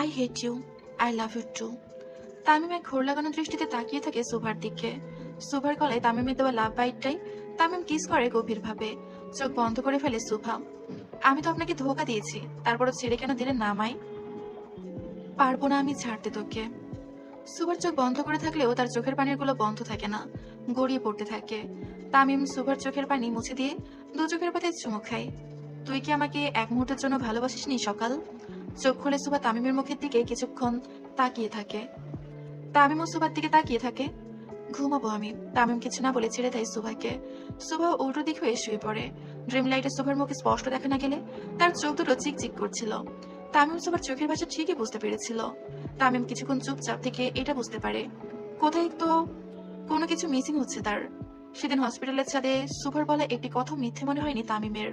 I hate you I love you too Tamim এক ঘোর লাগানো দৃষ্টিতে তাকিয়ে থাকে সুভার দিকে। সুভার গলায় তামিমের দেওয়া লাভ বাইটটাই তামিম কিস করে গভীরভাবে। চোখ বন্ধ করে ফেলে সুভা আমি তো আপনাকে ধোকা দিয়েছি, তারপরও ছেড়ে কেন দিলে নামাই পারব না আমি ছাড়তে তোকে। সুভার চোখ বন্ধ করে থাকলেও তার চোখের পানিরগুলো বন্ধ থাকে না, গড়িয়ে পড়তে থাকে। তামিম সুভার চোখের পানি মুছে দিয়ে দু চোখের পাতে চুমুক খায়। তুই কি আমাকে এক মুহূর্তের জন্য ভালোবাসিসনি সকাল? চোখ খুলে সুভা তামিমের মুখের দিকে কিছুক্ষণ তাকিয়ে থাকে। তামিম ও সুভার দিকে তাকিয়ে থাকে। ঘুমাবো আমি। তামিম কিছু না বলে ছেড়ে দেয় সুভাকে সুভা উল্টো দিক হয়ে শুয়ে পড়ে। ড্রিম লাইটে সুভার মুখে স্পষ্ট দেখা না গেলে তার চোখ দুটো চিকচিক করছিল। তামিম সুভার চোখের ভাষা ঠিকই বুঝতে পেরেছিল। তামিম কিছুক্ষণ চুপচাপ থেকে এটা বুঝতে পারে। কোথায় তো কোনো কিছু মিসিং হচ্ছে তার। সেদিন হসপিটালের ছাদে সুভার বলা একটি কথা মিথ্যে মনে হয়নি তামিমের।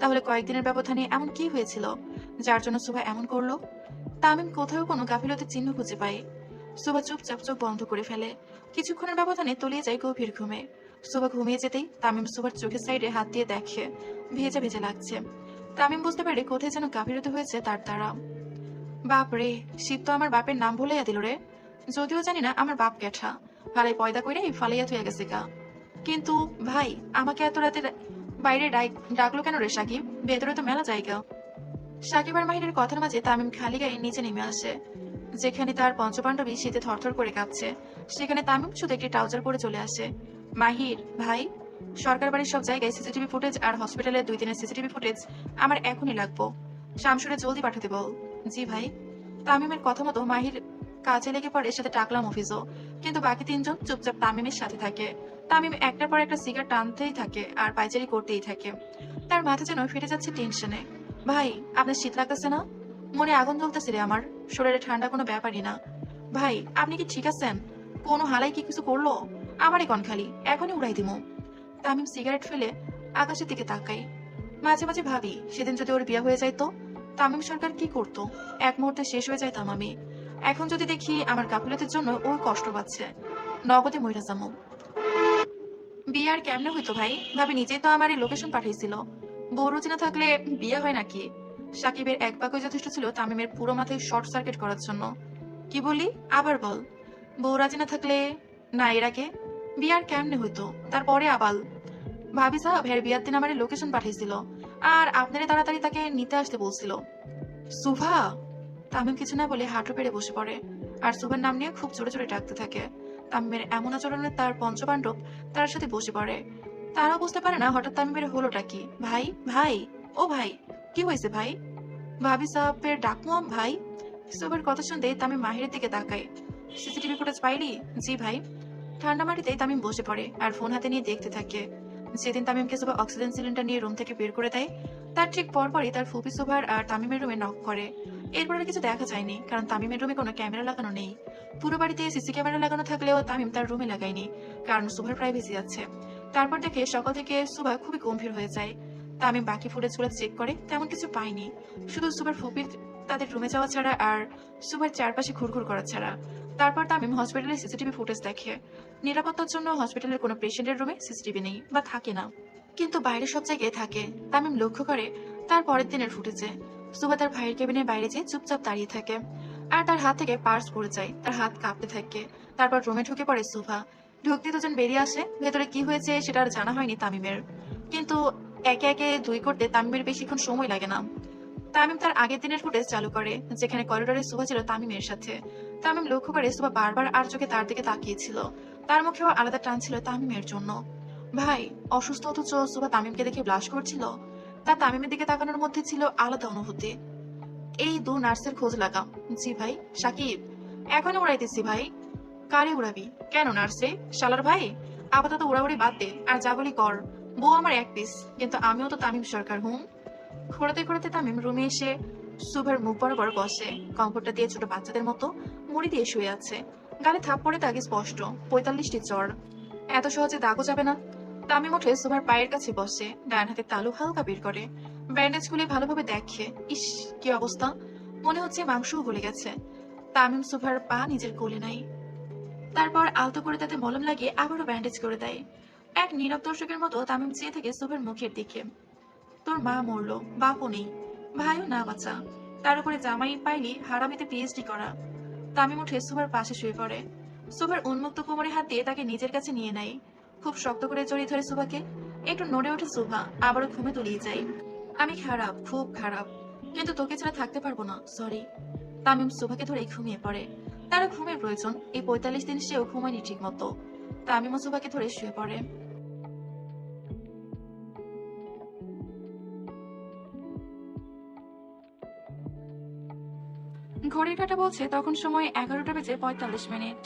তাহলে কয়েকদিনের ব্যবধানে এমন কি হয়েছিল? যার জন্য সুভা এমন করল? তামিম কোথাও কোনো গাফিলতির চিহ্ন খুঁজে পায়। সুভা চুপচাপ চোখ বন্ধ করে ফেলে। কিছুক্ষণের ব্যবধানে তলিয়ে যায় গভীর ঘুমে। সুভা ঘুমিয়ে যেতেই তামিম সুভার চোখের সাইডে হাত দিয়ে দেখে, ভেজা ভেজে লাগছে। তামিম বুঝতে পারে কোথায় যেন গাফিলতি হয়েছে তার দ্বারা। বাপ রে, শীত তো আমার বাপের নাম ভুলাইয়া দিল রে। যদিও জানি না আমার বাপ ক্যাঠা ফালাই পয়দা কইরে ফালাইয়া থুয়া গেছে গা। কিন্তু ভাই, আমাকে এত রাতে বাইরে ডাক- ডাকলো কেন রে সাকিব? ভেতরে তো মেলা জায়গা। সাকিব আর মাহিরের কথার মাঝে তামিম খালি গায়ে নিচে নেমে আসে, যেখানে তার পঞ্চপাণ্ডবী শীতে থরথর করে কাঁপছে। সেখানে তামিম শুধু একটি ট্রাউজার পরে চলে আসে। মাহির, ভাই, সরকার বাড়ির সব জায়গায় সিসিটিভি ফুটেজ আর হসপিটালের দুই দিনের সিসিটিভি ফুটেজ আমার এখনই লাগবো। শামসুরে জলদি পাঠাতে বল। জি, ভাই। তামিমের কথা মতো মাহির কাজে লেগে পড়ে সাথে টাকলাম অফিসও। কিন্তু বাকি তিনজন চুপচাপ তামিমের সাথে থাকে। তামিম একটার পর একটা সিগারেট টানতেই থাকে আর পাইচারি করতেই থাকে। তার মাথা যেন ফেটে যাচ্ছে টেনশনে। ভাই, আপনার শীত লাগতেছে না? মনে আগুন জ্বলতেছে রে আমার। শরীরে ঠান্ডা কোনো ব্যাপারই না। ভাই, আপনি কি ঠিক আছেন? কোনো হালাই কি কিছু করল? আমারই কন খালি, এখনই উড়াই দিমু। তামিম সিগারেট ফেলে আকাশের দিকে তাকাই। মাঝে মাঝে ভাবি, সেদিন যদি ওর বিয়ে হয়ে যাইতো, তামিম সরকার কি করতো? এক মুহূর্তে শেষ হয়ে যাইতাম আমি। এখন যদি দেখি আমার গাফিলতির জন্য ওই কষ্ট পাচ্ছে, নগদে মইরা যাব বিয়ে আর কেমনে হইতো ভাই? ভাবি নিজেই তো আমার এই লোকেশন পাঠিয়েছিল বউ রুচি থাকলে বিয়ে হয় নাকি? সাকিবের এক বাক্য যথেষ্ট ছিল তামিমের পুরো মাথায় শর্ট সার্কিট করার জন্য। কি বলি আবার বল। বউ রাজি না থাকলে না, এর আগে? বিয়ে আর কেমনে হইতো? তারপরে আবাল। ভাবি সাহেব হের বিয়ার দিন আমার লোকেশন পাঠিয়েছিল আর আপনারা তাড়াতাড়ি তাকে নিতে আসতে বলছিল। সুভা? তামিম কিছু না বলে হাঁটু পেড়ে বসে পড়ে। আর সুভার নাম নিয়ে খুব জোরে জোরে ডাকতে থাকে। তামিমের এমন আচরণে তার পঞ্চপাণ্ডব তার সাথে বসে পড়ে। তারা বুঝতে পারে না হঠাৎ তামিমের হলোটা কি। ভাই ভাই, ও ভাই, কি হয়েছে ভাই? ভাবি সাহেবের ডাকমো ভাই। সুভার কথা শুনতে তামিম মাহিরের দিকে তাকায়। সিসিটিভি ফুটেজ পাইলি? জি ভাই। ঠান্ডা মাটিতে তামিম বসে পড়ে আর ফোন হাতে নিয়ে দেখতে থাকে। যেদিন তামিমকে সুভা অক্সিজেন সিলিন্ডার নিয়ে রুম থেকে বের করে দেয়, তার ঠিক পরপরই তার ফুপি সুভার আর তামিমের রুমে নক করে। এরপর আর কিছু দেখা যায়নি, কারণ তামিমের রুমে কোনো ক্যামেরা লাগানো নেই। পুরো বাড়িতে সিসি ক্যামেরা লাগানো থাকলেও তামিম তার রুমে লাগায়নি, কারণ সুভার প্রাইভেসি আছে। তারপর দেখে সকাল থেকে সুভা খুবই গম্ভীর হয়ে যায়। তামিম বাকি ফুটেজগুলো চেক করে তেমন কিছু পায়নি শুধু সুভার ফুপির তাদের রুমে যাওয়া ছাড়া আর সুভার চারপাশে ঘুরঘুর করা ছাড়া। তারপর তামিম হসপিটালের সিসিটিভি ফুটেজ দেখে। নিরাপত্তার জন্য হসপিটালের কোনো পেশেন্টের রুমে সিসিটিভি নেই বা থাকে না। কিন্তু বাইরে সব জায়গায় থাকে। তামিম লক্ষ্য করে তার পরের দিনের ফুটেজে সুভা তার ভাইয়ের কেবিনের বাইরে যেয়ে চুপচাপ দাঁড়িয়ে থাকে। আর তার হাত থেকে পার্স পড়ে যায়। তার হাত কাঁপতে থাকে। তারপর রুমে ঢুকে পড়ে সুভা। ঢুকতে দুজন বেরিয়ে আসে, ভেতরে কি হয়েছে সেটা আর জানা হয়নি তামিমের। কিন্তু একে একে দুই করতে তামিমের বেশিক্ষণ সময় লাগে না। তামিম তার আগের দিনের ফুটেজ চালু করে, যেখানে করিডোরে সুভা ছিল তামিমের সাথে। তামিম লক্ষ্য করে সুভা বারবার আর চোখে তার দিকে তাকিয়েছিল। তার মুখেও আলাদা টান ছিল তামিমের জন্য। ভাই, অসুস্থ অথচ সুভা তামিমকে দেখে ব্লাশ করছিল? তার তামিমের দিকে তাকানোর মধ্যে ছিল আলাদা অনুভূতি। এই দু নার্সের খোঁজ লাগাম জি ভাই, সাকিব, এখনই উড়াইতেছি ভাই। কারে উড়াবি? কেন নার্সে? শালার ভাই? আপাতত উড়াউড়ি বাদ দে, আর যা বলি কর। বউ আমার এক পিস কিন্তু আমিও তো তামিম সরকার, হুম? খোঁড়াতে খোঁড়াতে তামিম রুমে এসে সুভার মুখ বরাবর বসে কম্পোর্টটা দিয়ে ছোট বাচ্চাদের মতো মুড়ি দিয়ে শুয়ে আছে। গালে থাপ্পড়ে তাকে স্পষ্ট, পঁয়তাল্লিশটি চর এত সহজে দাগও যাবে না। তামিম উঠে সুভার পায়ের কাছে বসে, ডান হাতে তালু হালকা বের করে। ব্যান্ডেজ খুলে ভালোভাবে দেখে, ইস, কি অবস্থা? মনে হচ্ছে মাংসও গলে গেছে। তামিম সুভার পা নিজের কোলে নাই। তারপর আলতো করে তাতে মলম লাগিয়ে আবারও ব্যান্ডেজ করে দেয়। এক নীরব দর্শকের মতো তামিম চেয়ে থেকে সুভার মুখের দিকে। তোর মা মরলো, বাপও নেই, ভাইও না বাঁচা। তার উপরে জামাই পাইলি, হারামিতে পিএইচডি করা। তামিম উঠে সুভার পাশে শুয়ে পড়ে। সুভার উন্মুক্ত কোমরে হাত দিয়ে তাকে নিজের কাছে নিয়ে নেয়। খুব শক্ত করে জড়িয়ে ধরে সুভাকে একটু নড়ে ওঠে সুভা আবারও ঘুমে তলিয়ে যাই আমি খারাপ, খুব খারাপ। কিন্তু তোকে ছাড়া থাকতে পারব না সরি তামিম সুভাকে ধরে ঘুমিয়ে পড়ে। তার ঘুমের প্রয়োজন, এই পঁয়তাল্লিশ দিন সেও ঘুমায়নি ঠিক মতো তামিম ও সুভাকে ধরে শুয়ে পড়ে। ঘড়ির কাটা বলছে তখন সময় এগারোটা বেজে পঁয়তাল্লিশ মিনিট।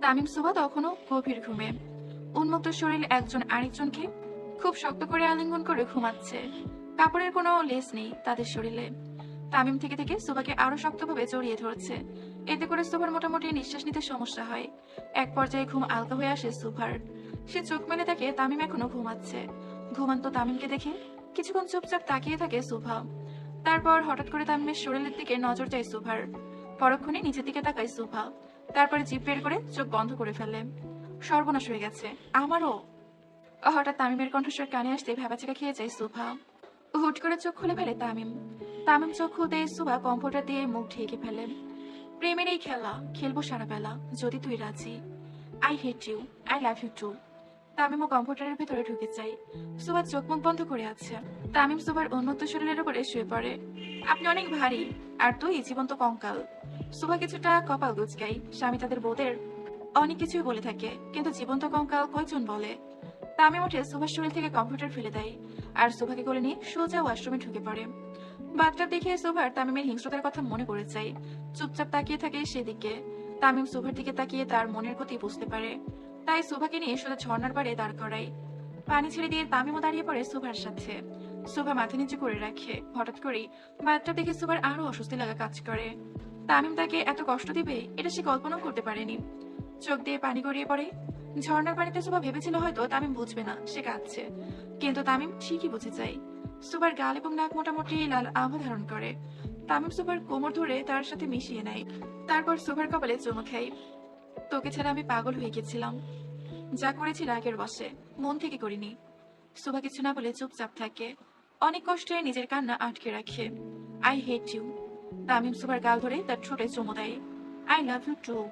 তামিম সুভা তখনও গভীর ঘুমে। উন্মুক্ত শরীর একজন আরেকজনকে খুব শক্ত করে আলিঙ্গন করে ঘুমাচ্ছে। কাপড়ের কোনো লেস নেই তাদের শরীরে। তামিম থেকে থেকে সুবাকে আরও শক্তভাবে জড়িয়ে ধরছে। এতে করে সুভার মোটামুটি নিঃশ্বাস নিতে সমস্যা হয়। এক পর্যায়ে ঘুম আলগা হয়ে আসে সুভার। সে চোখ মেলে দেখে তামিম এখনও ঘুমাচ্ছে। ঘুমান্ত তামিমকে দেখে কিছুক্ষণ চুপচাপ তাকিয়ে থাকে সুভা। তারপর হঠাৎ করে তামিমের শরীরের দিকে নজর যায় সুভার। পরক্ষণে নিচের দিকে তাকায় সুভা। তারপরে জিপ বের করে চোখ বন্ধ করে ফেলে। সর্বনাশ হয়ে গেছে। আমারও। হঠাৎ তামিমের কণ্ঠস্বর কানে আসতে ভেবাচাকা খেয়ে যায় সুভা। হুট করে চোখ খুলে ফেলে তামিম। তামিম চোখ খুলতে সুভা কম্পিউটার দিয়ে মুখ ঢেকে ফেলে। প্রেমের এই খেলা, খেলব সারা বেলা যদি তুই রাজি। I hate you I love you too তামিমও কম্পিউটারের ভেতরে ঢুকে যায়। সুভা চোখ মুখ বন্ধ করে আছে। তামিম সুভার উন্মুক্ত শরীরের উপরে শুয়ে পড়ে। আপনি অনেক ভারী, আর তুই জীবন্ত কঙ্কাল। সুভা কিছুটা কপাল গুচকাই স্বামী তাদের বউদের অনেক কিছুই বলে থাকে, কিন্তু জীবন্ত কঙ্কাল কয়জন বলে? তামিম উঠে সুভার শরীর থেকে কম্পিউটার ফেলে দেয় আর সুভাকে কোলে নিয়ে সোজা ওয়াশরুমে ঢুকে পড়ে। বাথটাব দেখে সুভার তামিমের হিংস্রতার কথা মনে পড়ে যায়। চুপচাপ তাকিয়ে থাকে সেদিকে। তামিম সুভার দিকে তাকিয়ে তার মনের ক্ষতি বুঝতে পারে। তাই সুভাকে নিয়ে সোজা ঝর্ণার পাড়ে দাঁড় করায়। পানি ছেড়ে দিয়ে তামিমও দাঁড়িয়ে পড়ে সুভার সাথে। সুভা মাথা নিচু করে রাখে। হঠাৎ করেই বাথটাব দেখে সুভার আরও অস্বস্তি লাগা কাজ করে। তামিম তাকে এত কষ্ট দিবে, এটা সে কল্পনাও করতে পারেনি। চোখ দিয়ে পানি গড়িয়ে পড়ে। ঝর্ণার পানিতে সুভা ভেবেছিল হয়তো তামিম বুঝবে না, সে কাঁদছে। কিন্তু তামিম ঠিকই বুঝে যায় সুবার গাল এবং নাক মোটামুটি লাল আভা ধারণ করে। তামিম সুবার কোমর ধরে তার সাথে মিশিয়ে নেয়। তারপর সুবার কপালে চুমু খাই তোকে ছাড়া আমি পাগল হয়ে গেছিলাম। যা করেছি রাগের বসে, মন থেকে করিনি। সুভা কিছু না বলে চুপচাপ থাকে। অনেক কষ্টে নিজের কান্না আটকে রাখে। আই হেট ইউ তামিম সুবার গাল ধরে তার ঠোঁটে চুমু দেয়। I love you too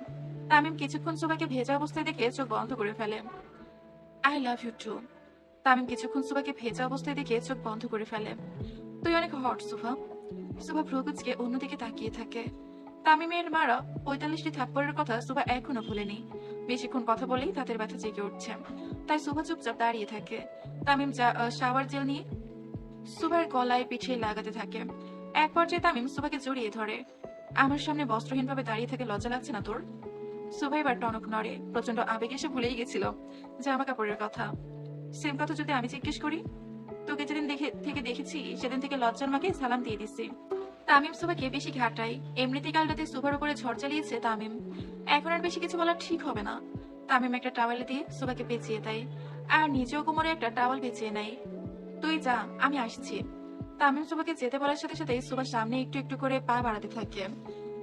Tamim কিছুক্ষণ সুবাকে ভেজা অবস্থায় দেখে চোখ বন্ধ করে ফেলে। I love you too. Tamim কিছুক্ষণ সুবাকে ভেজা অবস্থায় দেখে চোখ বন্ধ করে ফেলে। তুই অনেক হট, সুভা। সুভা ভ্রুকুচকে অন্যদিকে তাকিয়ে থাকে। তামিমের মারা পঁয়তাল্লিশটি থাপ্পড়ের কথা সুভা এখনও ভুলেনি। বেশিক্ষণ কথা বলেই তাদের ব্যথা জেগে উঠছে। তাই সুভা চুপচাপ দাঁড়িয়ে থাকে। তামিম শাওয়ার জেল নিয়ে সুভার গলায় পিছিয়ে লাগাতে থাকে। এক পর্যায়ে তামিম সুভাকে জড়িয়ে ধরে। আমার সামনে বস্ত্রহীনভাবে দাঁড়িয়ে থাকে লজ্জা লাগছে না তোর? সুভা এবার টনক নড়ে প্রচণ্ড আবেগে সে ভুলেই গেছিল জামা কাপড়ের কথা। সেম কথা যদি আমি জিজ্ঞেস করি, তোকে যেদিন দেখে, থেকে দেখেছি, সেদিন থেকে লজ্জার মাকে সালাম দিয়ে দিচ্ছি। তামিম সুভাকে বেশি ঘাটাই এমনিতে কাল রাতে সুভার উপরে ঝড় চালিয়েছে তামিম। এখন আর বেশি কিছু বলা ঠিক হবে না। তামিম একটা টাওয়াল দিয়ে সুভাকে পেঁচিয়ে দেয়, আর নিজেও কোমরে একটা টাওয়াল পেঁচিয়ে নেয়। তুই যা, আমি আসছি। তামিম সুভাকে যেতে বলার সাথে সাথে সুভার সামনে একটু একটু করে পা বাড়াতে থাকে।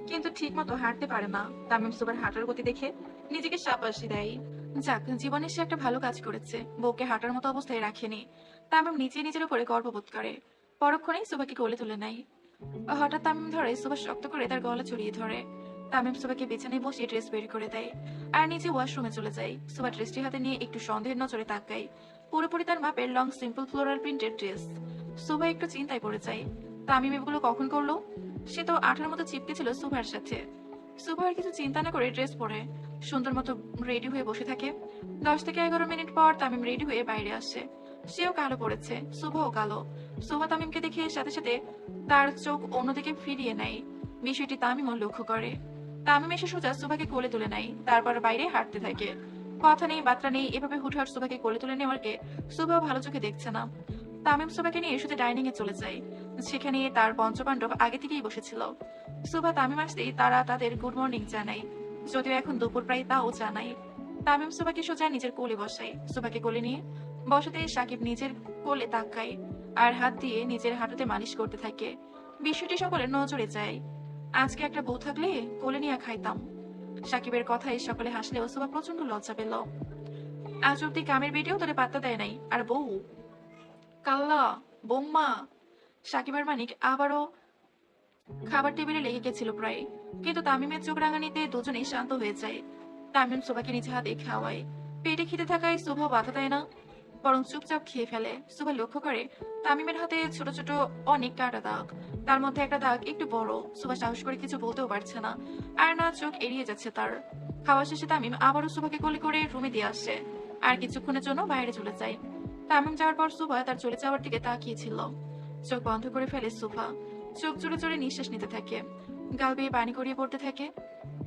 কিন্তু ঠিক মতো হাঁটতে পারে না। তামিম সুভার হাঁটার গতি দেখে নিজেকে সাবাসি দেয়। যাক, জীবনে সে একটা ভালো কাজ করেছে। বউকে হাঁটার মতো অবস্থায় রাখেনি। তামিম নিজে নিজের উপরে গর্ববোধ করে। পরক্ষণেই সুভাকে কোলে তুলে নেয়। হঠাৎ তামিম ধরে সুভা শক্ত করে তার গলা জড়িয়ে ধরে। তামিম সুভাকে বিছানায় বসিয়ে ড্রেস বের করে দেয় আর নিজে ওয়াশরুমে চলে যায়। সুভা ড্রেসটি হাতে নিয়ে একটু সন্দেহের নজরে তাকায়। পুরোপুরি তার মাপের long simple floral printed dress Subha একটু চিন্তায় পড়ে যায়। তামিম এগুলো কখন করল? সে তো আঠার মতো চিপকে ছিল সুভার সাথে। সুভা আর কিছু চিন্তা না করে ড্রেস পরে, সুন্দর মতো রেডি হয়ে বসে থাকে। দশ থেকে এগারো মিনিট পর তামিম রেডি হয়ে বাইরে আসে। সেও কালো পড়েছে শুভও কালো। শুভ তামিমকে দেখে সাথে সাথে তার চোখ অন্যদিকে ফিরিয়ে নেয়। বিষয়টি তামিমও লক্ষ্য করে। তামিম এসে সোজা সুভাকে কোলে তুলে নেয়, তারপর বাইরে হাঁটতে থাকে। কথা নেই, বার্তা নেই, এভাবে হুটহাট সুভাকে কোলে তুলে নেওয়ারকে সুভা ভালো চোখে দেখছে না। তামিম সুভাকে নিয়ে শুধু ডাইনিং এ চলে যায়। সেখানে তার পঞ্চপাণ্ডব আগে থেকেই বসেছিল। সুভা তামিম আসতেই তারা তাদের গুড মর্নিং জানায়। যদিও এখন দুপুর প্রায় তাও জানায় তামিম সুভাকে সোজা নিজের কোলে বসায়। সুভাকে কোলে নিয়ে বসাতে সাকিব নিজের কোলে তাকায় আর হাত দিয়ে নিজের হাঁটুতে মালিশ করতে থাকে। বিষয়টি সকলের নজরে যায়। আজকে একটা বউ থাকলে কোলে নিয়ে খাইতাম। সাকিবের কথায় সকলে হাসলেও সুভা প্রচণ্ড লজ্জা পেল। আজ অব্দি কামের বেটিও তোরে পাত্তা দেয় নাই। আর বউ? কাল্লা বোম্মা সাকিবের মানিক আবারও খাবার টেবিলে লেগে গেছিল প্রায়। কিন্তু তামিমের চোখ রাঙানিতে দুজনেই শান্ত হয়ে যায়। তামিম সুভাকে নিচে হাতে খাওয়ায়। পেটে খিদে থাকায় শুভ বাধা দেয় না, বরং চুপচাপ খেয়ে ফেলে। সুভা লক্ষ্য করে তামিমের হাতে ছোট ছোট অনেক কাটা দাগ। তার মধ্যে একটা দাগ একটু বড়। সুভা সাহস করে কিছু বলতেও পারছে না। আর না, চোখ এড়িয়ে যাচ্ছে তার। খাওয়া শেষে তামিম আবারও সুভাকে কোলে করে রুমে দিয়ে আসে। আর কিছুক্ষণের জন্য বাইরে চলে যায়। তামিম যাওয়ার পর সুভা তার চলে যাওয়ার দিকে তাকিয়েছিল। চোখ বন্ধ করে ফেলে সুভা চোখ জোরে জোরে নিঃশ্বাস নিতে থাকে। গাল বেয়ে পানি গড়িয়ে পড়তে থাকে।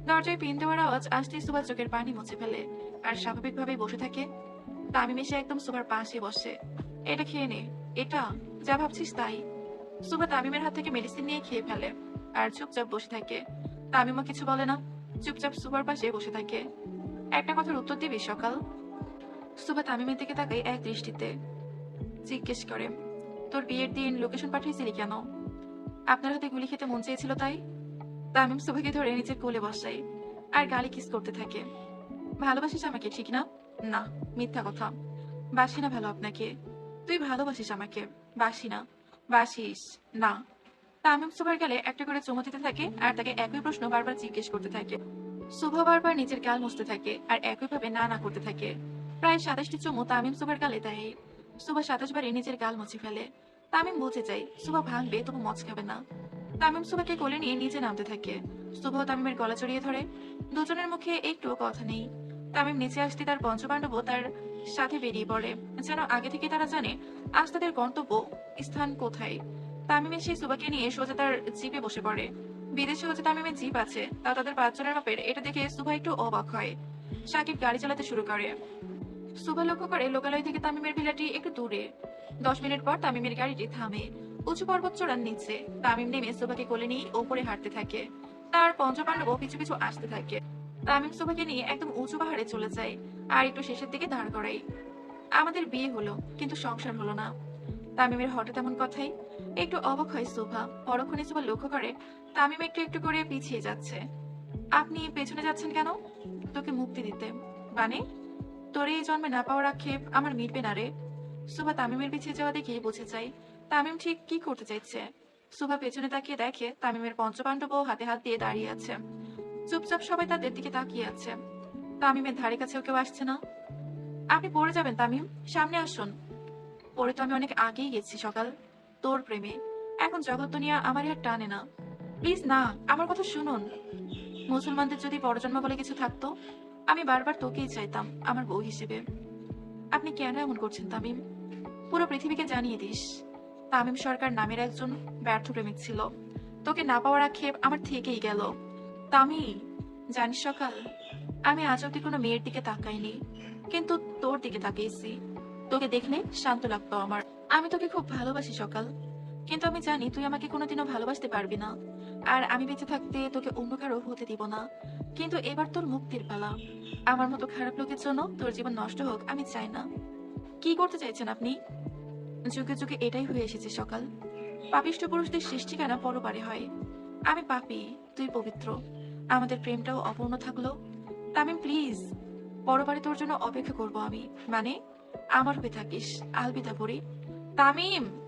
দরজায় পিন দেওয়ার আওয়াজ আসতেই সুভা চোখের পানি মুছে ফেলে আর স্বাভাবিকভাবেই বসে থাকে। তামিম এসে একদম সুভার পাশে বসে। এটা খেয়ে নে। এটা? যা ভাবছিস তাই। সুভা তামিমের হাত থেকে মেডিসিন নিয়ে খেয়ে ফেলে আর চুপচাপ বসে থাকে। তামিমও কিছু বলে না। চুপচাপ সুভার পাশে বসে থাকে। একটা কথার উত্তর দিবি সকাল? সুভা তামিমের দিকে তাকাই এক দৃষ্টিতে জিজ্ঞেস করে তোর বিয়ের দিন লোকেশন পাঠিয়েছিলি কেন? আপনার হাতে গুলি খেতে মন চেয়েছিল তাই? তামিম সুভাকে ধরে নিচের কোলে বসাই আর গালি কিস করতে থাকে। ভালোবাসিস আমাকে, ঠিক না? না, মিথ্যা কথা। বাসি না ভালো আপনাকে। তুই ভালোবাসিস আমাকে। বাসি না। বাসিস না। তামিম সুভার গালে একটা করে চুমো দিতে থাকে আর তাকে একই প্রশ্ন বারবার জিজ্ঞেস করতে থাকে। শুভ বারবার নিজের গাল মুছতে থাকে আর একইভাবে না না করতে থাকে। প্রায় সাতাশটি চুমো তামিম সুভার গালে দেয়। সুভা সাতাশ বারে নিজের গাল মুছে ফেলে। তামিম বুঝে যায় সুভা ভাঙবে, তবু মচ খাবে না। তামিম সুভাকে কোলে নিয়ে নিচে নামতে থাকে। সুভা তামিমের গলা জড়িয়ে ধরে। দুজনের মুখে একটু কথা নেই। তামিম নিচে আসতে তার পঞ্চপাণ্ডব তার সাথে বেরিয়ে পড়ে। যেন আগে থেকে তারা জানে, আজ তাদের গন্তব্য, স্থান কোথায়। তামিম এসে সুবাকে নিয়ে সোজা তার জিপে বসে পড়ে। বিদেশে হচ্ছে তামিমের জিপ আছে তা তাদের পাঁচজনের মাপের এটা দেখে সুভা একটু অবাক হয়। সাকিব গাড়ি চালাতে শুরু করে। সুভা লক্ষ্য করে লোকালয় থেকে তামিমের ভিলাটি একটু দূরে। দশ মিনিট পর তামিমের গাড়িটি থামে। উঁচু পর্বত চড়ার নিচে তামিম নেমে সুভাকে কোলে নিয়ে ওপরে হাঁটতে থাকে। তার পঞ্চপাণ্ডব পিছু পিছু আসতে থাকে। তামিম সুভাকে নিয়ে একদম উঁচু পাহাড়ে চলে যায় আর একটু শেষের দিকে দাঁড় করাই আমাদের বিয়ে হলো, কিন্তু সংসার হলো না। তামিমের হঠাৎ এমন কথাই। একটু অবাক হয় সুভা। পরক্ষণে সুভা লক্ষ্য করে তামিম একটু একটু করে পিছিয়ে যাচ্ছে। আপনি পেছনে যাচ্ছেন কেন? তোকে মুক্তি দিতে। মানে? তোর এই জন্মে না পাওয়ার আক্ষেপ আমার মিটবে না রে। সুভা তামিমের পিছিয়ে যাওয়া দেখে বুঝে যায়, তামিম ঠিক কি করতে চাইছে। সুভা পেছনে তাকিয়ে দেখে তামিমের পঞ্চপাণ্ডব হাতে হাত দিয়ে দাঁড়িয়ে আছে। চুপচাপ সবাই তাদের দিকে তাকিয়ে আছে। তামিমের ধারে কাছেও কেউ আসছে না। আপনি পড়ে যাবেন, তামিম। সামনে আসুন। পড়ে তো আমি অনেক আগেই গেছি সকাল। তোর প্রেমে। এখন জগৎ দুনিয়া আমার আর টানে না। প্লিজ না, আমার কথা শুনুন। মুসলমানদের যদি পরজন্ম বলে কিছু থাকতো আমি বারবার তোকেই চাইতাম আমার বউ হিসেবে। আপনি কেন এমন করছেন, তামিম? পুরো পৃথিবীকে জানিয়ে দিস। তামিম সরকার নামের একজন ব্যর্থ প্রেমিক ছিল। তোকে না পাওয়ার আক্ষেপ আমার থেকেই গেল। তামি জানিস সকাল, আমি আজ অব্দি কোনো মেয়ের দিকে তাকাইনি, কিন্তু তোর দিকে তাকিয়েছি। তোকে দেখলে শান্ত লাগতো আমার। আমি তোকে খুব ভালোবাসি সকাল, কিন্তু আমি জানি তুই আমাকে কোনোদিনও ভালোবাসতে পারবি না। আর আমি বেঁচে থাকতে তোকে অন্য কারও হতে দিব না। কিন্তু এবার তোর মুক্তির পালা। আমার মতো খারাপ লোকের জন্য তোর জীবন নষ্ট হোক, আমি চাই না। কি করতে চাইছেন আপনি? যুগে যুগে এটাই হয়ে এসেছে সকাল। পাপিষ্ট পুরুষদের সৃষ্টি কেন পরবারে হয়। আমি পাপি, তুই পবিত্র। আমাদের প্রেমটাও অপূর্ণ থাকল। তামিম, প্লিজ পরবারে তোর জন্য অপেক্ষা করব আমি। মানে আমার হয়ে থাকিস। আলবিদা পড়ি তামিম!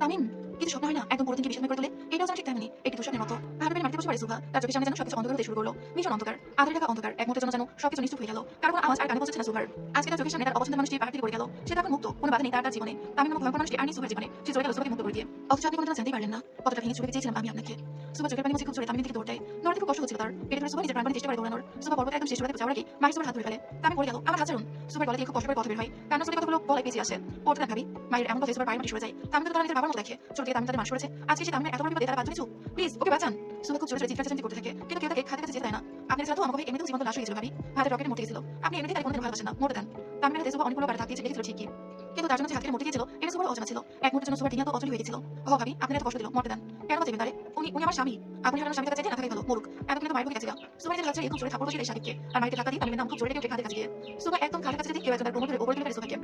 তামিম কিন্তু স্বপ্ন হয় না, একদম পুরো দিনকে করে তোলে। এটাও যেন ঠিক তেমনি একটি দুঃস্বপ্নের মতো। বসে সুভা। তার চোখের সামনে যেন সবকিছু অন্ধকার শুরু করল। ভীষণ অন্ধকার, আধারে টাকা অন্ধকার, এক মুহূর্তের যেন সবকিছু নিশ্চুপ হয়ে গেল। কারণ আমার আর কানে না সুভার। আজকে তার চোখের সামনে তার মানুষটি থেকে পড়ে গেল। সে তখন মুক্ত, কোনো বাধা নেই তার জীবনে। তামিম ভয়ঙ্কর মানুষটি আর জীবনে। সে চলে গেল সুভাকে মুক্ত করে দিয়ে। অথচ আপনি কোনো জানতেই পারলেন না। কতটা ভেঙে চেয়েছিলাম আমি আপনাকে। সুভা চোখের পানি মুছে আজকে সে তামিমের এত বড় বিপদে তারা বাঁচবে চুপ প্লিজ ওকে বাঁচান সুভা খুব জোরে জোরে করতে থাকে, কিন্তু কেউ তাকে খাতে কাছে যেতে দেয় না। আপনি ছাড়া তো আমাকে এমনিতেও জীবন লাশ হয়ে গেছিল ভাবি। হাতে রকেটে মরতে গেছিল আপনি এমনিতেই তাই কোনোদিন ভালোবাসেন না। মরতে দেন। তামিমের হাতে সুভা অনেকগুলো বারে থাকিয়েছে দেখেছিল ঠিকই। কিন্তু তার জন্য যে হাতে মরতে গিয়েছিল, এটা সুভার অজানা ছিল। এক মুহূর্তের জন্য সুভার টিনিয়া তো অচল হয়ে গেছিল ও ভাবি, আপনার এত কষ্ট দিল। মরতে দেন। কেন বাঁচাবেন তারে? উনি উনি আমার স্বামী। আপনি হারানোর স্বামীর কাছে না থাকাই ভালো। মরুক। এত কিন্তু মায়ের কাছে সুভার নিজের হাতে খুব জোরে থাপড় বসে দেয় আর মাইকে ধাক্কা দিয়ে তামিমের নাম খুব জোরে রেখে খাতে কাছে গিয়ে। সুভা একদম খাতে কাছে কেউ একজন তার কোমর ধরে উপরে তুলে ছেড়ে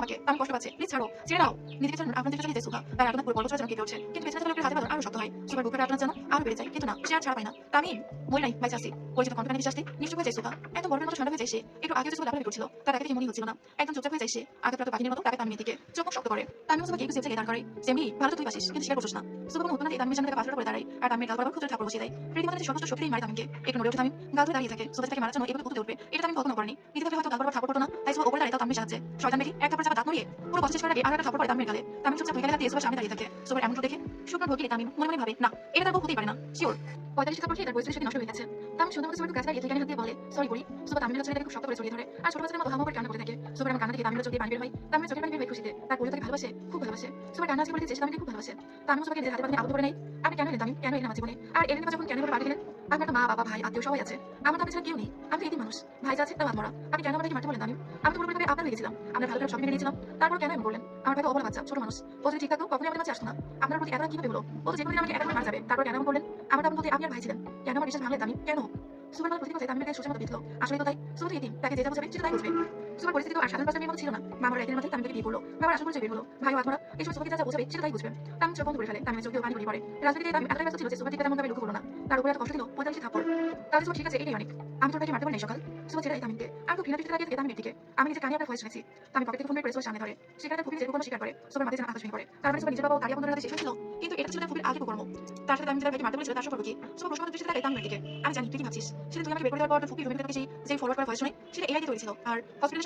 আমাকে আমি কষ্ট পাচ্ছি। প্লিজ ছাড়ো, ছেড়ে দাও। নিজেকে ছাড়ুন আপনাদের কাছে সুভা তার আপনার পুরো বড় যেন কেঁপে উঠছে কিন্তু পেছনে থাকলে হাতে বাঁধন আরও শক্ত হয়। সুভার বুকের আপনার যেন আরও বেড়ে যায়। কিন্তু না, সে আর ছাড়া পায় না। তামিম, মই নাই বাইসে আসি পরিচিত কণ্ঠখানে বিশ্বাসতে নিশ্চুপ হয়ে যায় সুভা একদম বড় মতো ঠান্ডা হয়ে যায় সে। একটু আগে যে লাফালাফি করছিল। তার আগে মনে হচ্ছিল না। একদম চুপচাপ হয়ে যায় সে। আগে প্রাপ্ত বাহিনীর মতো তাকে তামিমের দিকে চোখ শক্ত করে। তামিম সুভাকে একটু চেপে দাঁড় করে সেমি ভালো তুই পাসিস কিন্তু স্বীকার করছিস না। সুভা কোনো উত্তর না দিয়ে তামিমের সামনে তাকে পাথর করে দাঁড়ায়। আর তামিমের গাল বরাবর খুচরে ঠাকুর বসিয়ে দেয়। রীতিমতো সমস্ত শক্তি মারে তামিমকে। একটু নড়ে ওঠে তামিম। গাল দাঁড়িয়ে থাকে। সুভা তাকে মারার জন্য এভাবে উঠবে। এটা তামিম কখনো করেনি। নিজেকে হয়তো গাল ঠাকুর পড়তো না। তাই সুভা ওপরে দাঁড়িয়ে তামিমের সাহায্যে। শয়তান একটা পর চাপা দাঁত নড়িয়ে পুরো কথা শেষ আগে আর একটা ঠাকুর পড়ে তামিমের গালে তামিম চুপচাপ গেলে দিয়ে সুভার সামনে দাঁড়িয়ে থাকে। সুভার এমন দেখে শুকনো ভোগিলে তামিম মনে মনে ভাবে, না, এটা তার বউ হতেই পারে না শিওর পঁয়তাল্লিশ টাকা পর তার পরিস্থিতি সেটি নষ্ট হয়ে গেছে। তামিম সুন্দর মতো সুভার কাছে দাঁড়িয়ে দুইখানে হাত বলে সরি করি সুভা তামিমের ছেলেটাকে খুব শক্ত করে জড়িয়ে ধরে, আর ছোট বাচ্চাদের মতো হামা করে কান্না করে থাকে। সুভার আমার কান্না দেখে তামিমের চোখ পানি বের হয়। তামিমের চোখের পানি বের হয় খুশিতে। তার পরিবার তাকে ভালোবাসে, খুব ভালোবাসে। সুভার কান্না আছে বলে দিচ্ছে তামিমকে খুব ভালোবাসে। তামিম সুভাকে নিজের হাতে পাতে আবদ্ধ করে নেই। আপনি কেন এলেন তামিম কেন এলেন আমার জীবনে? আর এলেন যখন কেন করে বাড়ি গেলেন আপনার একটা মা, বাবা, ভাই, আত্মীয় সবাই আছে। আমার তো আপনি ছাড়া কেউ নেই। আমি তো এদিন মানুষ। ভাই যা আছে তা মারা আপনি কেন আমাকে মারতে বলেন তামিম আমি তো পুরোপুরি আপনার হয়ে গেছিলাম আমরা ভালো করে সব মেনে নিয়েছিলাম। তারপর কেন এমন করলেন? আমার ভাই তো অবলা বাচ্চা, ছোট মানুষ। ও যদি ঠিক থাকতো, কখনোই আমাদের কাছে আসতো না। আপনার প্রতি এতটা কীভাবে হলো? ও তো যে কোনো আমাকে একা মারা যাবে। তারপর কেন এমন করলেন? আমার তো বলতে আপনি আর ভাই ছিলেন। কেন আমার বিশ্বাস ভাঙলেন তামিম কেন? সুপার প্রতি কথায় আমি সূর্যের মতো বিধলো আসলে তো তাই। এদিন তাকে যেটা বোঝাবে, সেটা তাই বুঝবে। সুপার পরিস্থিতি তো আর সাধারণ বাচ্চার মেয়ে মতো ছিল না। মামার একদিনের মধ্যে তামিমকে বিয়ে করল বাবার আসল পরিচয় বের হলো ভাই ও আত্মরা এই সময় সুপারকে যা বোঝাবে সেটা তাই বুঝবে। তামিম চোখ বন্ধ করে ফেলে, তামিমের চোখ দিয়ে পানি গড়িয়ে পড়ে। রাজনীতিতে তামিম এতটাই ব্যস্ত ছিল যে সুপার দিকে তেমন ভাবে লক্ষ্য করল না। তার উপরে এত কষ্ট দিল, পঁয়তাল্লিশ থাপ্পড়। তাহলে সুপার ঠিক আছে, এটাই অনেক। আমি তোর ভাইকে মারতে পারি সকাল। সুপার ছেড়ে তামিমকে। আমি তো ঘৃণা দৃষ্টিতে তাকিয়ে থেকে তামিমের দিকে। আমি নিজে কানে আপনার ভয়েস শুনেছি আমি পকেট থেকে ফোন করে সুপার সামনে ধরে। সেখানে ফুপির যে কোনো স্বীকার করে। সুপার মাঝে যেন আকাশ ভেঙে পড়ে। তার মানে সুপার নিজের বাবা কারিয়া বন্ধুর হাতে হয়েছিল কিন্তু এটা ছিল ফুপির আগে কর্ম তার সাথে আমি যেটা মারতে বলেছিল, তার সম্পর্ক কি? সুপার প্রশ্ন দৃষ্টিতে তাকাই তামিমের দিকে। আমি জানি, তুই কি ভাবছিস? সেটা তুই আমাকে বের করে দেওয়ার পর তোর ফুপি রুমের ভেতরে সেই ফরওয়ার্ড করা ভয়েস শুনে সেটা এআই তৈরি ছিল। আর হসপিটালে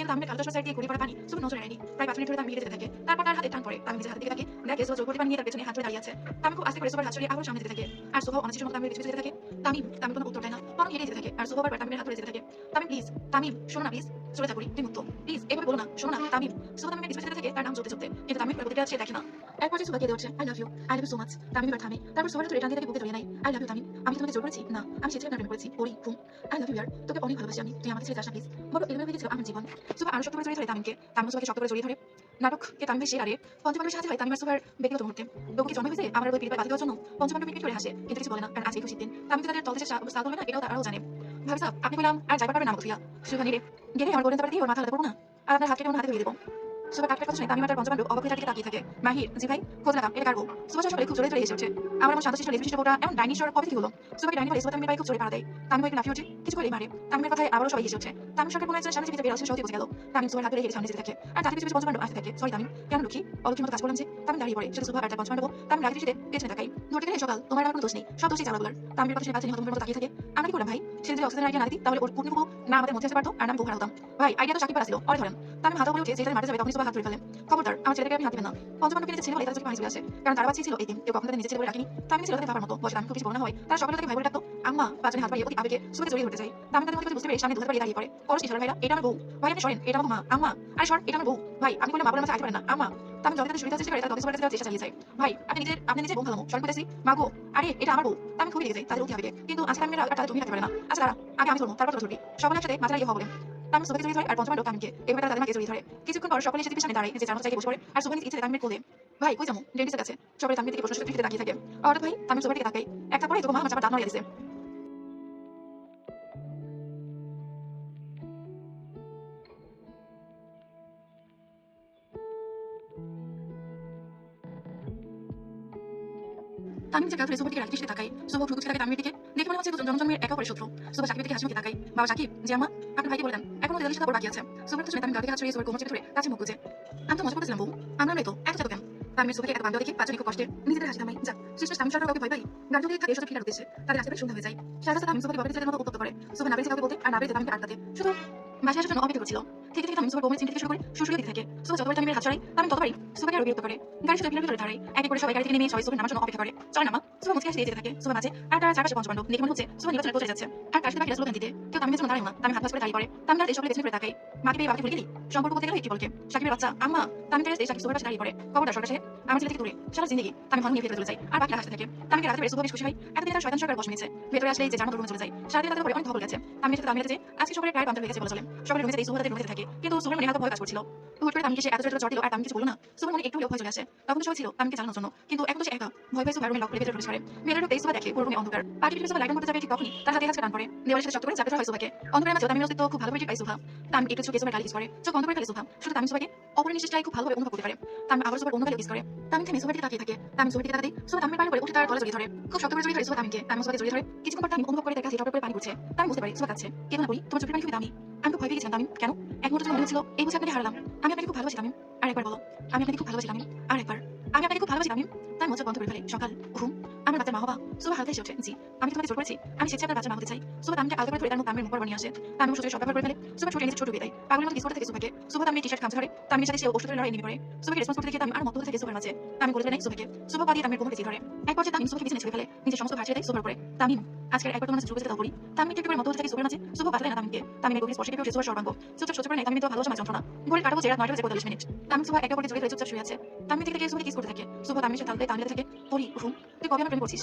কিন্তু তামিমের কালো সাইড দিয়ে ঘুরে পড়া পানি? সুপার নজরে আনেনি প্রায় পাঁচ মিনিট ধরে তামিম যেতে থাকে। তারপর তার হাতে টান পড়ে তামিম নিজের হাতের দিকে থাকে। দেখে সুপার চোখ নিয়ে তার পেছনে হাত ধরে দাঁড়িয়ে আছে। তামিম খুব আস্তে করে সুপার হাত ছড়িয়ে আবার সামনে যেতে থাকে। আর সুপার অনিশ্চিত মতো তামিমের পিছনে যেতে থাকে, তামিম তামিম কোনো উত্তর দেয় না। বরং হেঁটে যেতে থাকে আর সুপার বারবার তামিমের হাত ধরে যেতে থাকে। তামিম প্লিজ তামিম, শোনো না প্লিজ চলে যা করি তুই মুক্ত। প্লিজ এভাবে বলো না, শোনো না, তামিম। সুপার তামিমের পিছনে যেতে থাকে তার নাম চলতে চলতে কিন্তু তামিম প্রতিটা সে দেখে না। এক পর্যায়ে সুপার কেঁদে উঠছে I love you I love you so much Tamim এবার থামে। তারপর সুপার ধরে টান দিয়ে বুকে নাই। আই লাভ ইউ তামিম আমি তোমাকে জোর করেছি না, আমি সেটা প্রেম করেছি পড়ি ঘুম আই লাভ ইউ ইয়ার তোকে অনেক ভালোবাসি আমি তুই আমাকে ছেড়ে যাস না প্লিজ হয়ে গেছিল আমার জীবন আরও শক্ত করে ধরে তামিমকে তামিম সুভাকে শক্ত করে জড়িয়ে ধরে। নাটককে তামিমের আরে পঞ্চপাণ্ডবের সাথে হয় তামিমের সুভার ব্যক্তিগত মুহূর্তে। লোক জন্ম হয়েছে আমার ওই পিড়ি বাধা দেওয়ার জন্য পঞ্চপাণ্ডব মিটমিট করে হাসে কিন্তু কিছু বলে না, কারণ আজকে খুশির দিন। তামিম তাদের না, এটাও তারাও জানে। ভাবি আপনি বললাম, আর পারবেন না বুঝিয়া সুখানি রে গেলে আমার তারপরে দিয়ে ওর মাথা হাতে করব না। আর আপনার হাতকে কেমন হাতে ধরিয়ে দেবো? মতো কাজ করলাম যে। দাঁড়িয়ে পড়ে। আর কোনো দোষ নেই। সব দোষই তাকিয়ে থাকে। আমরা কি করলাম ভাই? সে যদি আইডিয়া না দিতি, তাহলে ওর না আমাদের মধ্যে আসতে পারতো আর নাম বুহার ভাই, আইডিয়া তো সাকিব আসছিল অরে ধরেন, তামিম হাতে বলে যেটা মারতে যাবে তখনই সুপার হাত ধরে ফেলেন খবরদার, আমার ছেলেকে আপনি হাত দিবেন না। পঞ্চপাণ্ডবকে নিজের ছেলে বলে তাদের চোখে পানি চলে আসে। কারণ তারা বাচ্চা ছিল এই দিন, কেউ কখনো নিজের ছেলে বলে রাখিনি তামিম ছিল তাদের বাবার মতো বসে আমি খুব কিছু বলা হয়। তারা সকালে তাকে ভাই বলে ডাকতো আম্মা পাঁচজনে হাত বাড়িয়ে অতি আবেগে সুপারে জড়িয়ে ধরতে চাই। তামিম তাদের মধ্যে বুঝতে পেরে সামনে ধরে দাঁড়িয়ে পড়ে। কিশোর ভাইরা? এটা আমার বউ। ভাই আপনি সরেন, এটা আমার মা আম্মা, আরে সর, এটা আমার বউ। ভাই, আপনি বলে মা বলে পারেন না। আম্মা তামিম যত তাদের সুবিধা চেষ্টা করে তাদের চেষ্টা চালিয়ে যায় ভাই, আপনি নিজের আপনি নিজের বউ ভালো সরেন বলেছি মা গো, আরে, এটা আমার বউ। তামিম খুবই রেগে যায় তাদের উঠে আবেগে। কিন্তু আজকে আমি তাদের তুমি থাকতে পারে না। আচ্ছা আগে আমি ধরবো, তারপর তোর ধরবি সকলে একসাথে মাথা লাগিয়ে হবে তামিম সুবাকে জড়িয়ে ধরে আর পঞ্চমান্ড তামিমকে এবার তাদের মাকে জড়িয়ে ধরে। কিছুক্ষণ পর সকলে এসে সামনে দাঁড়ায় যে জানাতে চাইকে বসে পড়ে। আর সুবানি ইচ্ছে তামিমের কোলে, ভাই, কই যাব? ডেন্টিস্টের কাছে। সবাই তামিমের দিকে প্রশ্ন ফিরে তাকিয়ে থাকে। হঠাৎ ভাই, তামিম দিকে তাকাই একটা পরে মা, আমার চাপা মারিয়ে দিছে তামিম যে সুপার দিকে রাখতে তাকাই সুপার ঠুকুচি তাকে তামিমের দিকে। দেখে মনে হচ্ছে দুজন জনজন্মের একা করে শত্রু। সুপার সাকিবের দিকে হাসি মুখে তাকাই বাবা সাকিব যে আমা আপনার ভাইকে বলে দেন। তেতাল্লিশ কাপড় বাকি আছে। তো শুনে তামিম গাড়ি হাত ছড়িয়ে সুপার কোমর কাছে মুখ গুজে। আমি তো মজা করতেছিলাম বউ। আমরা নয় তো, এত চাপ কেন? তামিমের সুপারকে এত বান্ধব দেখে পাঁচজন খুব কষ্টে নিজেদের হাসি থামাই যা শেষ তামিম সরকার কাউকে ভয় পাই গাড়ি থেকে থাকে, এসব ফিরার উদ্দেশ্যে তাদের আশেপাশে সন্ধ্যা হয়ে যায়। সারা তামিম সুপারকে বাড়িতে যেতে মতো উত্তপ্ত করে। সুপার নাবিল কাউকে বলতে, আর নাবিল তামিমকে আটকাতে শুধু বাসায় আসার জন্য অপেক্ষা করছিল। থেকে থেকে তামিম সুপার বৌমের চিন্তা শুরু করে শ্বশুরের দিকে থাকে সুপার যতবার তামিমের হাত ছড়াই তামিম ততবারই সুপাকে আরও বিরক্ত করে গাড়ি সাথে ভিড়ের ভিতরে দাঁড়ায় এক এক করে সবাই গাড়ি থেকে নেমে সবাই সুপার নামার জন্য অপেক্ষা করে চলে নামা সুপার মুচকে হাসি দিয়ে যেতে থাকে সুপার মাঝে আর তার চারপাশে পঞ্চপাণ্ডব দেখে মনে হচ্ছে সুপার নির্বাচনে পৌঁছে যাচ্ছে আর কার সাথে বাকিরা স্লোগান দিতে কেউ তামিমের জন্য দাঁড়ায় না তামিম হাত পাশ করে দাঁড়িয়ে পড়ে তামিম আর এসব পেছনে করে তাকায় মাকে পেয়ে বাবাকে ভুলে গেলি সম্পর্ক করতে গেলে একটি বলকে সাকিবের বাচ্চা আম্মা তামিম তেরে সাকিব সুপার পাশে দাঁড়িয়ে পড়ে খবরদার সরকার সাহেব আমার ছেলে থেকে দূরে সারা জিন্দগি তামিম ভালো নিয়ে ভেতরে চলে যায় আর বাকিরা হাসতে থাকে তামিমকে রাতে বেশ সুপার বেশ খুশি হয় এতদিন তার শয়তান সরকার বসে নিয়েছে ভেতরে আসলে যে জানো রুমে চলে যায় সারাদিন তাদের উপরে অনেক খবর গেছে তামিমের সাথে তামিমের যে আজকে সকালে প্রায় পান্তার হয়ে গেছে বলে চলে সকালে রুমে এই সুপার তাদের রুমে থাকে কিন্তু সুপার মনে হাতে ভয় কাজ করছিল। হুট করে তামিমকে সে এত চড় দিল আর তামিম কিছু বলল না। সুপার মনে একটু ভয় চলে আসে। তখন তো ছিল, তামিমকে জানানোর জন্য। কিন্তু এখন তো সে একা। ভয় পেয়ে সুপার রুমে লক করে, ভেতরে প্রবেশ করে। সুপার দেখে, পুরো অন্ধকার। পার্টি টিভি সুপার লাইটের মধ্যে যাবে, ঠিক তখনই তার হাতে হাতে টান পড়ে। দেওয়ালের সাথে শক্ত করে চাপতে হয় সুপাকে অন্ধকারের মাঝে তামিমের অস্তিত্ব, খুব ভালোভাবে টের পায় সুভা তামিম একটু চোখে সুপার গালি করে। চোখ বন্ধ করে ফেলে শুধু তামিম সুপাকে অপরের নিঃশ্বাসটাই খুব ভালোভাবে অনুভব করতে পারে। তামিম আবার সুপার অন্য গালি করে। তামিম থেমে দিকে তাকিয়ে থাকে। তামিম সুপার দিকে তাকাতেই সুপার তামিমের পায়ে উঠে তার গলা জড়িয়ে ধরে। খুব শক্ত করে জড়িয়ে ধরে জড়িয়ে ধরে। কিছুক্ষণ পর অনুভব করে টপের করে পানি বুঝতে পারে কাছে কেন না বলি? তোমার চোখের পানি খুবই দামি। আমি খুব ভয় পেয়ে গেছিলাম কেন? এক মুহূর্ত মনে এই বুঝে আপনাকে হারালাম। আমি আপনাকে খুব ভালোবাসি, তামিম। আর একবার বলো, আমি আপনাকে খুব ভালোবাসি, তামিম। আর একবার। আমি আপনাকে খুব ভালোবাসি, তামিম। তার মোচা বন্ধ করে ফেলে, সকাল, ঘুম। আমার বাচ্চার মা হবা সুবা হালকা এসে ওঠে জি, আমি তোমাকে জোর করেছি। আমি স্বেচ্ছা আপনার বাচ্চার মা হতে চাই। সুবা তামিমকে আলাদা করে ধরে তার মুখ তামিমের মুখ নিয়ে আসে। তামিম সুযোগ সব ব্যবহার করে ফেলে। সুবা ছোট নিজে ছোট বিদায় পাগলের মতো করতে থাকে সুবাকে সুবা তামিমের টি শার্ট খামচা ধরে তামিমের সাথে সে ওষুধের লড়াই নিয়ে পড়ে সুবাকে রেসপন্স করতে দেখে তামিম আর মত থাকে সুবার মাঝে। তামিম বলে নাই সুবাকে সুবা পাঠিয়ে তামিমের কোমর পেঁচিয়ে ধরে এক পর্যায়ে তামিম সুবাকে পিছনে ছেড়ে ফেলে। নিজের সমস্ত ভাষায় দেয় সুবার পরে তামিম আজকের একবার তোমার শুরু করতে দাও বলি তামিম একটু মতো থাকে সুপার মাঝে? শুভ বাতলে না তামিমকে তামিমের গভীর স্পর্শে কেউ শেষ সর্বাঙ্গ। চুপচাপ সহ্য করে নেই তামিম তো ভালোবাসা যন্ত্রণা। ঘরে কাটাবো রাত নয়টা বাজে পঁয়তাল্লিশ মিনিট। তামিম সুবা একে অপরকে জড়িয়ে চুপচাপ শুয়ে আছে। তামিম থেকে থেকে সুবাকে কিস করতে থাকে। শুভ তামিমের সাথে তামিলে থাকে পরি উঠুন। তুই কবে আমার প্রেম করছিস?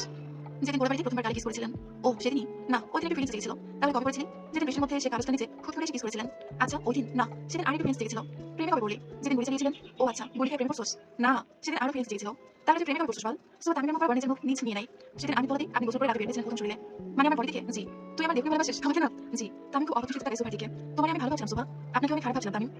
যেদিন গোড়া বাড়িতে প্রথমবার গালি কিস করেছিলেন ও, সেদিনই। না, ওই দিন ফিলিংস দেখেছিল তাহলে কবে করেছিলেন যেদিন বৃষ্টির মধ্যে সে কাগজটা নিচে খুব করে কিস করেছিলেন। আচ্ছা ওই দিন? না, সেদিন আরেকটু ফিলিংস দেখেছিল প্রেমে কবে বলি যেদিন গুলি চালিয়েছিলেন ও আচ্ছা গুলি খেয়ে প্রেম না, সেদিন আরও ফিলিংস দেখেছিল তাহলে প্রেমে কবে করছোস বল। তামিমের মুখ নিজের মুখ নিচ নিয়ে নাই সেদিন আমি বলে আপনি গোসল করে বেরিয়েছিলেন প্রথম শরীরে মানে আমার বডি দেখে, জি, তুই আমার দেখে ভালোবাসিস। আমাকে না? জি তামিম খুব অপরিচিত তাকে সুপার দিকে। তোমার আমি ভালো ভাবছিলাম সুভা আপনাকে আমি খারাপ ভাবছিলাম, তামিম।